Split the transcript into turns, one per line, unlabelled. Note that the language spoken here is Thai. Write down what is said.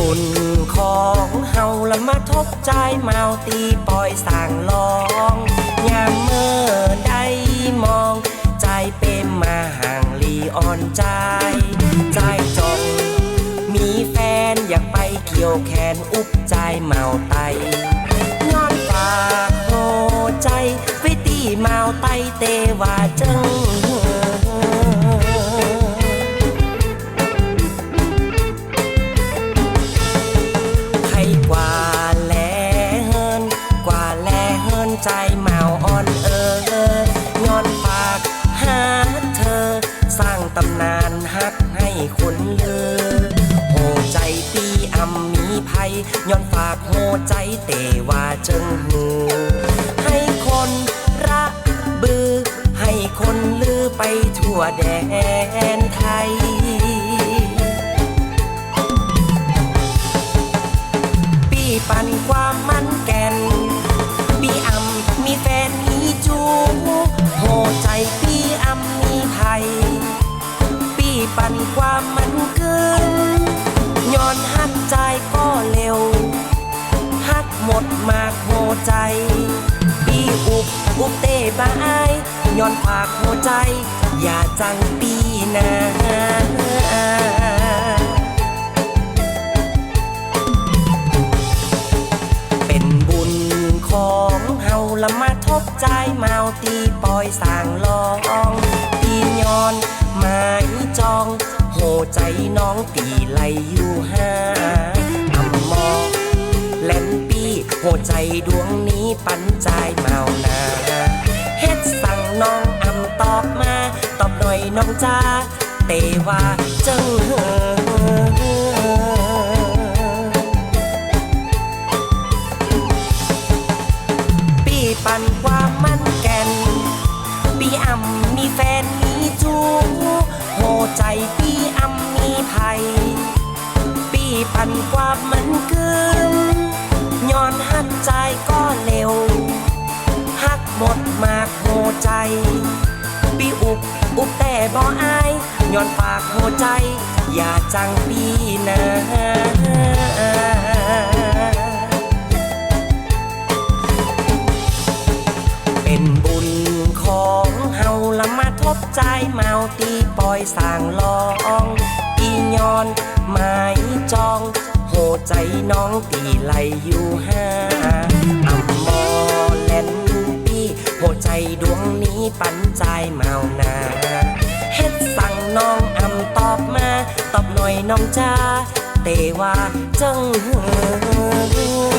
บุญของเฮาละมาทบใจเมาตีปอยสั่งลองยามเมื่อใดมอง ใจเป็นมาห่างลีอ่อนใจ ใจจงมีแฟนอยากไปเกี่ยวแขนอุบใจเมาไตงอนฝากโหใจไปตีเมาไตเตว่าเจอ ใจเมาอ่อนเออย้อนฝากหาเธอ สร้างตำนานฮักให้คนลือโหใจปีอำมีภัยย้อนฝากโหใจเตว่าจิงหูให้คนรักบือ ให้คนลือไปทั่วแดนไทยปีปันความมัน บอุบเต้บายย้อนปากโหใจ อย่าจังปีนาเป็นบุญของเฮาละมาทบใจเมาตีปล่อยสางลองตีย้อนหมายจอง โหใจน้องตีไหลอยู่ห้า ปีโหใจดวงนี้ปันใจเมานาเฮ็ดสั่งน้องอำตอบมา ตอบหน่อยน้องจ้าเตว่าจังเฮอปีปันความมันแก่น ปีอ่ำมีแฟนมีจูโหใจปีอ่ำมีภัย ปีปันความมันเกิน ย้อนหักใจก็เร็ว หักหมดมากโหใจปีอุบอุบแต่บ่อายย้อนฝากโหใจ อย่าจังปีนะเป็นบุญของเฮาละมาทบใจเมาตีปล่อยสร้างลอง ใจน้องตีไหลอยู่ห้าอัมอเล่นปีโหใจดวงนี้ปันใจเมานาเฮ็ดสั่งน้องอำตอบมา ตอบหน่อยน้องจ้าเตว่าจังเฮอ